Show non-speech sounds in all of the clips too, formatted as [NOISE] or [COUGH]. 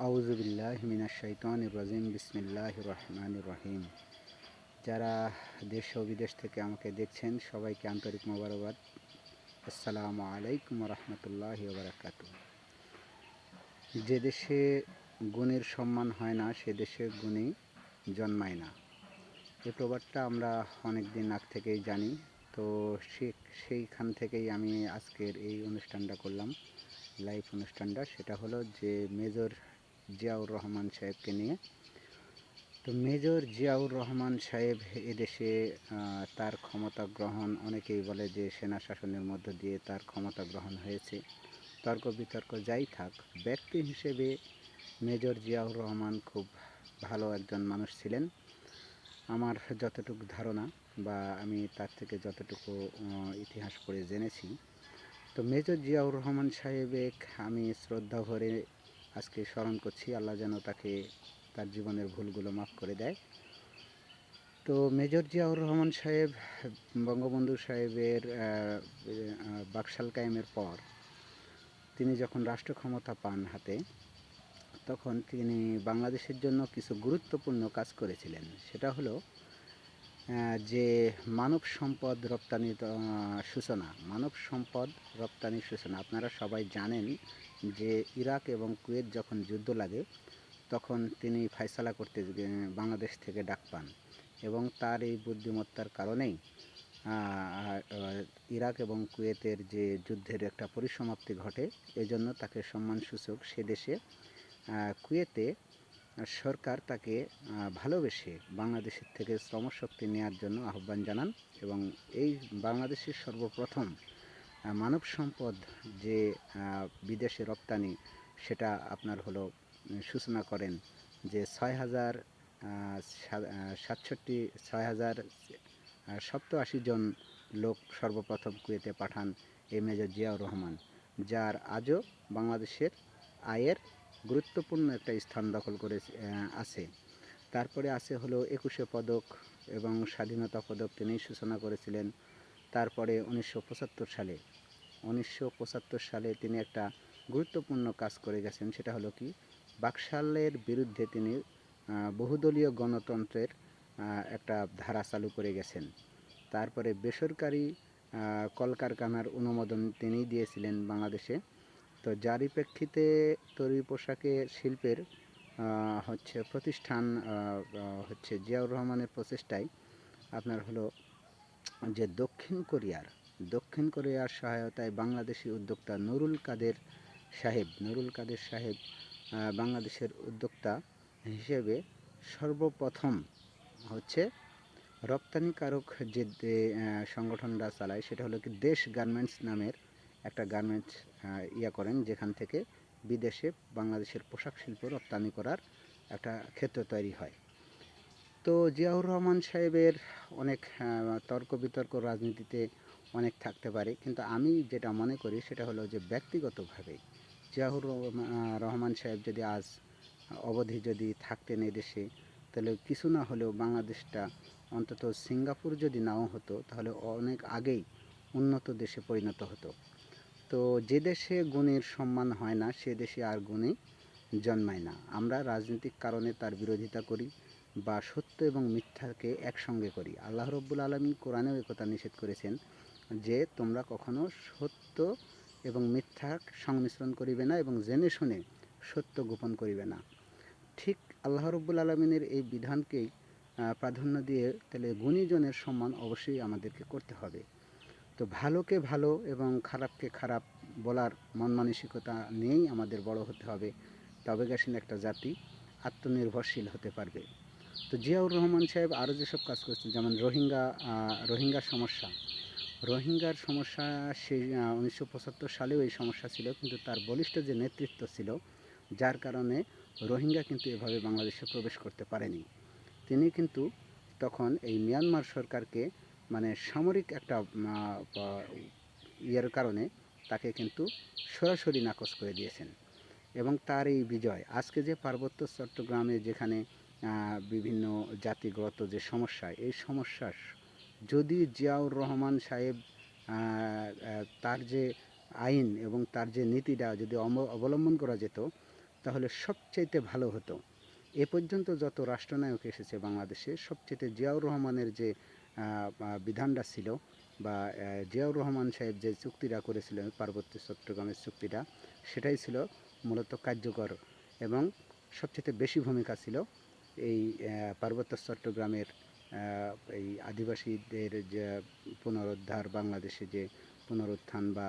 আউজুবিল্লাহ মিনাশাইতান রাজিম বিসমিল্লাহ রহমান রহিম। যারা দেশ ও বিদেশ থেকে আমাকে দেখছেন, সবাইকে আন্তরিক মোবারকবাদ। আসসালামু আলাইকুম রহমতুল্লাহ বারাকাত যে দেশে গুণের সম্মান হয় না, সে দেশে গুণী জন্মায় না। এই প্রবাদটা আমরা অনেক দিন আগ থেকেই জানি। তো সে, সেইখান থেকেই আমি আজকের এই অনুষ্ঠানটা করলাম। লাইভ অনুষ্ঠানটা, সেটা হলো যে মেজর জিয়াউর রহমান সাহেবকে নিয়ে। তো মেজর জিয়াউর রহমান সাহেব এদেশে তার ক্ষমতা গ্রহণ, অনেকেই বলে যে সেনা শাসনের মধ্য দিয়ে তার ক্ষমতা গ্রহণ হয়েছে। তর্ক বিতর্ক যাই থাক, ব্যক্তি হিসেবে মেজর জিয়াউর রহমান খুব ভালো একজন মানুষ ছিলেন। আমার যতটুকু ধারণা বা আমি তার থেকে যতটুকু ইতিহাস পড়ে জেনেছি, তো মেজর জিয়াউর রহমান সাহেবেক আমি শ্রদ্ধা ভরে আজকে স্মরণ করছি, আল্লাহ যেন তাকে তার জীবনের ভুলগুলো মাফ করে দেয়। তো মেজর জিয়াউর রহমান সাহেব, বঙ্গবন্ধু সাহেবের বাকশাল কায়েমের পর তিনি যখন রাষ্ট্র ক্ষমতা পান হাতে, তখন তিনি বাংলাদেশের জন্য কিছু গুরুত্বপূর্ণ কাজ করেছিলেন। সেটা হলো যে মানব সম্পদ রপ্তানি সূচনা, মানব সম্পদ রপ্তানি সূচনা, আপনারা সবাই জানেন যে ইরাক এবং কুয়েত যখন যুদ্ধ লাগে, তখন তিনি ফায়সালা করতে বাংলাদেশ থেকে ডাক পান এবং তার এই বুদ্ধিমত্তার কারণেই ইরাক এবং কুয়েতের যে যুদ্ধের একটা পরিসমাপ্তি ঘটে, এজন্য তাকে সম্মানসূচক সে দেশে কুয়েতে সরকার তাকে ভালোবেসে বাংলাদেশের থেকে শ্রমশক্তি নেওয়ার জন্য আহ্বান জানান এবং এই বাংলাদেশের সর্বপ্রথম মানব সম্পদ যে বিদেশে রপ্তানি, সেটা আপনার হলো সূচনা করেন যে ছয় হাজার সাতষট্টি, ছয় হাজার সপ্তআশি জন লোক সর্বপ্রথম কুয়েতে পাঠান এই মেজর জিয়াউর রহমান, যার আজও বাংলাদেশের আয়ের গুরুত্বপূর্ণ একটা স্থান দখল করে আছে। তারপরে আছে হলো একুশে পদক এবং স্বাধীনতা পদক তিনি সূচনা করেছিলেন। তারপরে উনিশশো পঁচাত্তর সালে। উনিশশো পঁচাত্তর সালে তিনি একটা গুরুত্বপূর্ণ কাজ করে গেছেন, সেটা হলো কি? বাকশালের বিরুদ্ধে তিনি বহুদলীয় গণতন্ত্রের একটা ধারা চালু করে গেছেন। তারপরে বেসরকারি কলকারখানার অনুমোদন তিনিই দিয়েছিলেন বাংলাদেশে। তো যারই প্রেক্ষিতে তৈরি পোশাকের শিল্পের হচ্ছে প্রতিষ্ঠান হচ্ছে জিয়াউর রহমানের প্রচেষ্টায় আপনার হলো যে দক্ষিণ কোরিয়ার দক্ষিণ কোরিয়ার সহায়তায় বাংলাদেশি উদ্যোক্তা নুরুল কাদের সাহেব, নুরুল কাদের সাহেব বাংলাদেশের উদ্যোক্তা হিসেবে সর্বপ্রথম হচ্ছে রপ্তানিকারক যে সংগঠনটা চালায় সেটা হলো কি দেশ গার্মেন্টস নামের একটা গার্মেন্টস ইয়া করেন যেখান থেকে বিদেশে বাংলাদেশের পোশাক শিল্প রপ্তানি করার একটা ক্ষেত্র তৈরি হয়। তো জিয়াউর রহমান সাহেবের অনেক তর্ক বিতর্ক রাজনীতিতে অনেক থাকতে পারে, কিন্তু আমি যেটা মনে করি সেটা হলো যে ব্যক্তিগতভাবে জিয়াউর রহমান সাহেব যদি আজ অবধি যদি থাকতেন এদেশে তাহলে কিছু না হলেও বাংলাদেশটা অন্তত সিঙ্গাপুর যদি নাও হতো, তাহলে অনেক আগেই উন্নত দেশে পরিণত হতো। তো যে দেশে গুণের সম্মান হয় না, সে দেশে আর গুণে জন্মায় না। আমরা রাজনৈতিক কারণে তার বিরোধিতা করি বা সত্য এবং মিথ্যাকে একসঙ্গে করি। আল্লাহ রব্বুল আলমী কোরআনেও একথা নিষেধ করেছেন যে, তোমরা কখনো সত্য এবং মিথ্যা সংমিশ্রণ করিবে না এবং জেনে শুনে সত্য গোপন করিবে না। ঠিক আল্লাহ রব্বুল আলমিনের এই বিধানকেই প্রাধান্য দিয়ে তাহলে গুণীজনের সম্মান অবশ্যই আমাদেরকে করতে হবে। তো ভালোকে ভালো এবং খারাপকে খারাপ বলার মন মানসিকতা নিয়েই আমাদের বড় হতে হবে। তবে গেছেন একটা জাতি আত্মনির্ভরশীল হতে পারবে। তো জিয়াউর রহমান সাহেব আরও যেসব কাজ করছেন, যেমন রোহিঙ্গা রোহিঙ্গার সমস্যা। রোহিঙ্গার সমস্যা সেই উনিশশো পঁচাত্তর সালেও এই সমস্যা ছিল, কিন্তু তার বলিষ্ঠ যে নেতৃত্ব ছিল, যার কারণে রোহিঙ্গা কিন্তু এভাবে বাংলাদেশে প্রবেশ করতে পারেনি। তিনি কিন্তু তখন এই মিয়ানমার সরকারকে মানে সামরিক একটা ইয়ের কারণে তাকে কিন্তু সরাসরি নাকচ করে দিয়েছেন। এবং তার এই বিজয়, আজকে যে পার্বত্য চট্টগ্রামে যেখানে বিভিন্ন জাতিগত যে সমস্যা, এই সমস্যা যদি জিয়াউর রহমান সাহেব তার যে আইন এবং তার যে নীতিটা যদি অবলম্বন করা যেত, তাহলে সবচাইতে ভালো হতো। এ পর্যন্ত যত রাষ্ট্রনায়ক এসেছে বাংলাদেশে সবচেয়ে জিয়াউর রহমানের যে বিধানটা ছিল বা জিয়াউর রহমান সাহেব যে চুক্তিটা করেছিলেন পার্বত্য চট্টগ্রামের চুক্তিটা, সেটাই ছিল মূলত কার্যকর এবং সবচেয়ে বেশি ভূমিকা ছিল এই পার্বত্য চট্টগ্রামের এই আদিবাসীদের যে পুনরুদ্ধার, বাংলাদেশে যে পুনরুত্থান বা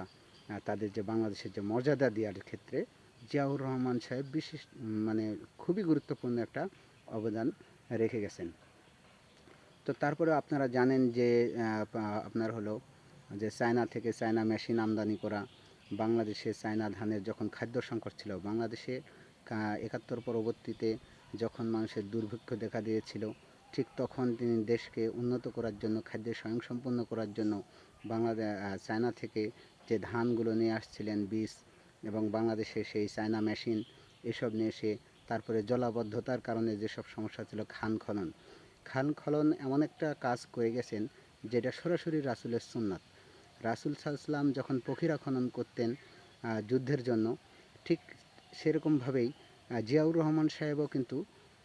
তাদের যে বাংলাদেশের যে মর্যাদা দেওয়ার ক্ষেত্রে জিয়াউর রহমান সাহেব বিশেষ মানে খুবই গুরুত্বপূর্ণ একটা অবদান রেখে গেছেন। তো তারপরে আপনারা জানেন যে আপনার হলো যে চায়না থেকে চায়না মেশিন আমদানি করা, বাংলাদেশে চায়না ধানের যখন খাদ্য সংকট ছিল, বাংলাদেশে একাত্তর পরবর্তীতে যখন মানুষের দুর্ভিক্ষ দেখা দিয়েছিল, ঠিক তখন তিনি দেশকে উন্নত করার জন্য, খাদ্যে স্বয়ংসম্পন্ন করার জন্য বাংলাদেশ চায়না থেকে যে ধানগুলো নিয়ে আসছিলেন, বীজ এবং বাংলাদেশে সেই চায়না মেশিন, এসব নিয়ে এসে তারপরে জলাবদ্ধতার কারণে যেসব সমস্যা ছিল খান খনন। খান খনন এমন একটা কাজ করে গেছেন যেটা সরাসরি রাসুলের সুন্নাত। রাসুল সাল্লাম যখন পখিরা খনন করতেন যুদ্ধের জন্য, ঠিক সেরকমভাবেই জিয়াউর রহমান সাহেবও কিন্তু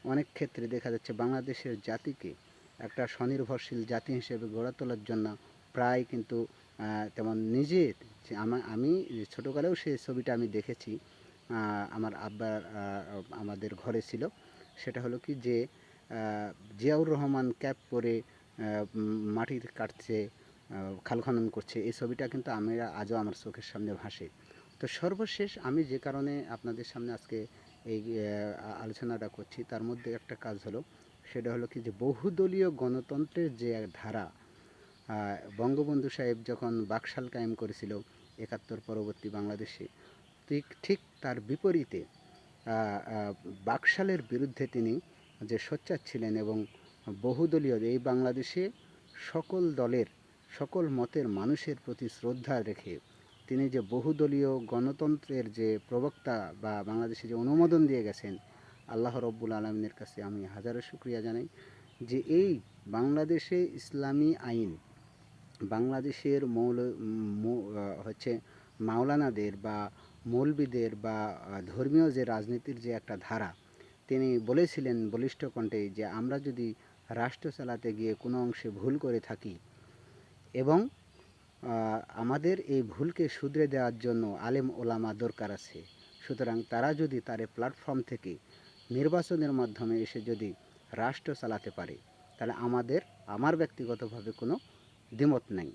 অনেক ক্ষেত্রে দেখা যাচ্ছে বাংলাদেশের জাতিকে একটা স্বনির্ভরশীল জাতি হিসেবে গড়ে তোলার জন্য প্রায় কিন্তু তেমন নিজের যে আমা- ছোটোকালেও সেই ছবিটা আমি দেখেছি আমার আব্বার আমাদের ঘরে ছিল। সেটা হলো কি যে জিয়াউর রহমান ক্যাপ পরে মাটির কাটছে খাল খনন করছে, এই ছবিটা কিন্তু আমি আজও আমার চোখের সামনে ভাসে। তো সর্বশেষ আমি যে কারণে আপনাদের সামনে আজকে এই আলোচনাটা করছি, তার মধ্যে একটা কাজ হলো, সেটা হলো কি যে বহুদলীয় গণতন্ত্রের যে ধারা বঙ্গবন্ধু সাহেব যখন বাকশাল কায়েম করেছিল একাত্তর পরবর্তী বাংলাদেশে, ঠিক ঠিক তার বিপরীতে বাকশালের বিরুদ্ধে তিনি যে সোচ্চার ছিলেন এবং বহুদলীয় এই বাংলাদেশে সকল দলের, সকল মতের মানুষের প্রতি শ্রদ্ধা রেখে তিনি যে বহুদলীয় গণতন্ত্রের যে প্রবক্তা বা বাংলাদেশে যে অনুমোদন দিয়ে গেছেন, আল্লাহ রব্বুল আলমিনের কাছে আমি হাজারো শুক্রিয়া জানাই যে এই বাংলাদেশে ইসলামী আইন, বাংলাদেশের মৌল হচ্ছে মাওলানাদের বা মৌলবিদের বা ধর্মীয় যে রাজনীতির যে একটা ধারা তিনি বলেছিলেন বলিষ্ঠ কণ্ঠে যে, আমরা যদি রাষ্ট্র চালাতে গিয়ে কোনো অংশে ভুল করে থাকি এবং আমাদের এই ভুলকে শুধরে দেওয়ার জন্য আলেম ওলামা দরকার আছে, সুতরাং তারা যদি তার প্ল্যাটফর্ম থেকে নির্বাচনের মাধ্যমে এসে যদি রাষ্ট্র চালাতে পারে, তাহলে আমাদের, আমার ব্যক্তিগতভাবে কোনো দ্বিমত নেই।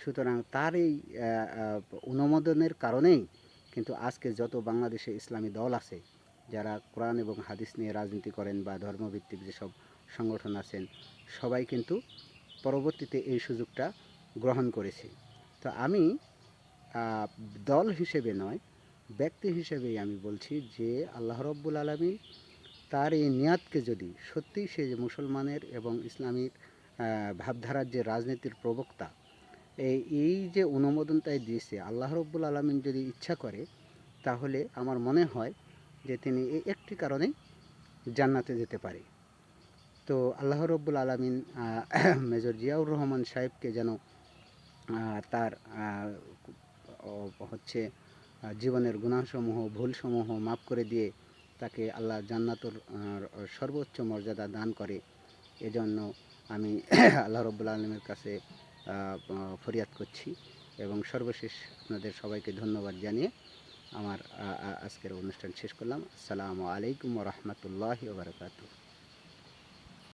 সুতরাং তার এই অনুমোদনের কারণেই কিন্তু আজকে যত বাংলাদেশে ইসলামী দল আছে যারা কোরআন এবং হাদিস নিয়ে রাজনীতি করেন বা ধর্মভিত্তিক যেসব সংগঠন আছেন, সবাই কিন্তু পরবর্তীতে এই সুযোগটা গ্রহণ করেছে। তো আমি দল হিসেবে নয়, ব্যক্তি হিসেবেই আমি বলছি যে আল্লাহ রব্বুল আলমী তার এই নিয়াতকে যদি সত্যি সে যে মুসলমানের এবং ইসলামিক ভাবধারার যে রাজনীতির প্রবক্তা, এই এই যে অনুমোদনটাই দিয়েছে, আল্লাহ রব্বুল আলমিন যদি ইচ্ছা করে, তাহলে আমার মনে হয় যে তিনি এই একটি কারণেই জান্নাতে যেতে পারে। তো আল্লাহ রব্বুল আলমিন [COUGHS] মেজর জিয়াউর রহমান সাহেবকে যেন তার হচ্ছে জীবনের গুণাসমূহ, ভুলসমূহ মাফ করে দিয়ে তাকে আল্লাহ জান্নাতুর সর্বোচ্চ মর্যাদা দান করে। এজন্য আমি [COUGHS] আল্লাহ রব্বুল আলমের কাছে ফরিয়াদ করছি এবং সর্বশেষ আপনাদের সবাইকে ধন্যবাদ জানিয়ে আমার আজকের অনুষ্ঠান শেষ করলাম। আসসালামু আলাইকুম রহমতুল্লাহ বারকাতু